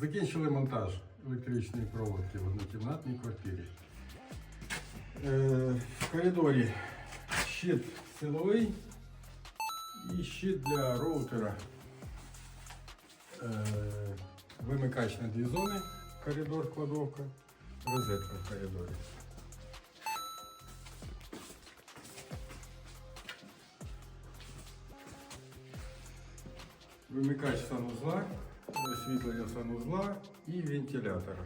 Закінчили монтаж електричної проводки в однокімнатній квартирі. Е, в коридорі щит силовий і щит для роутера. Е, вимикач на дві зони, коридор, кладовка, розетка в коридорі. Вимикач санузла, освітлення санузла і вентилятора.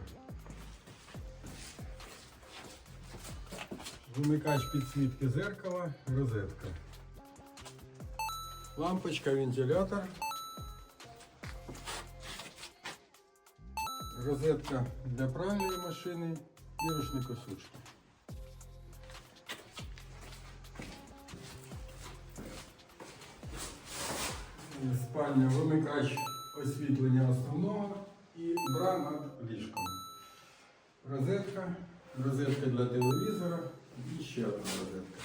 Вимикач підсвітки зеркала, розетка. Лампочка, вентилятор. Розетка для пральної машини і рушникосушки. Спальня, вимикач освітлення основного і бра над ліжком. Розетка, розетка для телевізора і ще одна розетка.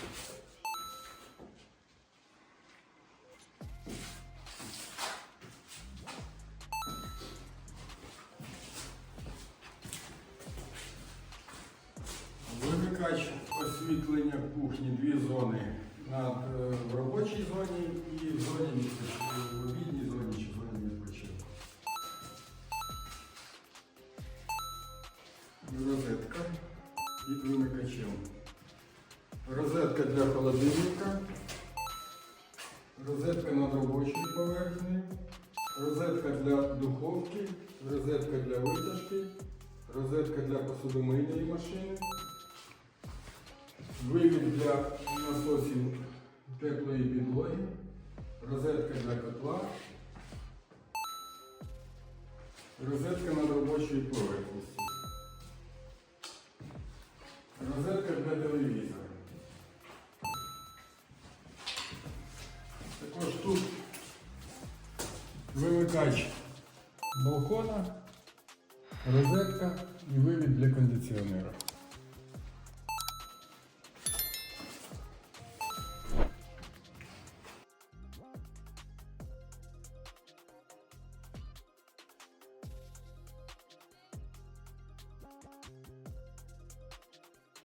Вимикач освітлення кухні, дві зони над, е, в робочій зоні і в зоні відпочинку, Розетка. І вимикачем. Розетка для холодильника, розетка над робочою поверхнею, розетка для духовки, розетка для витяжки, розетка для посудомийної машини. Вивід для насосів теплої підлоги, розетка для котла, розетка над робочою поверхністю, вимикач балкона, розетка і вивід для кондиціонера.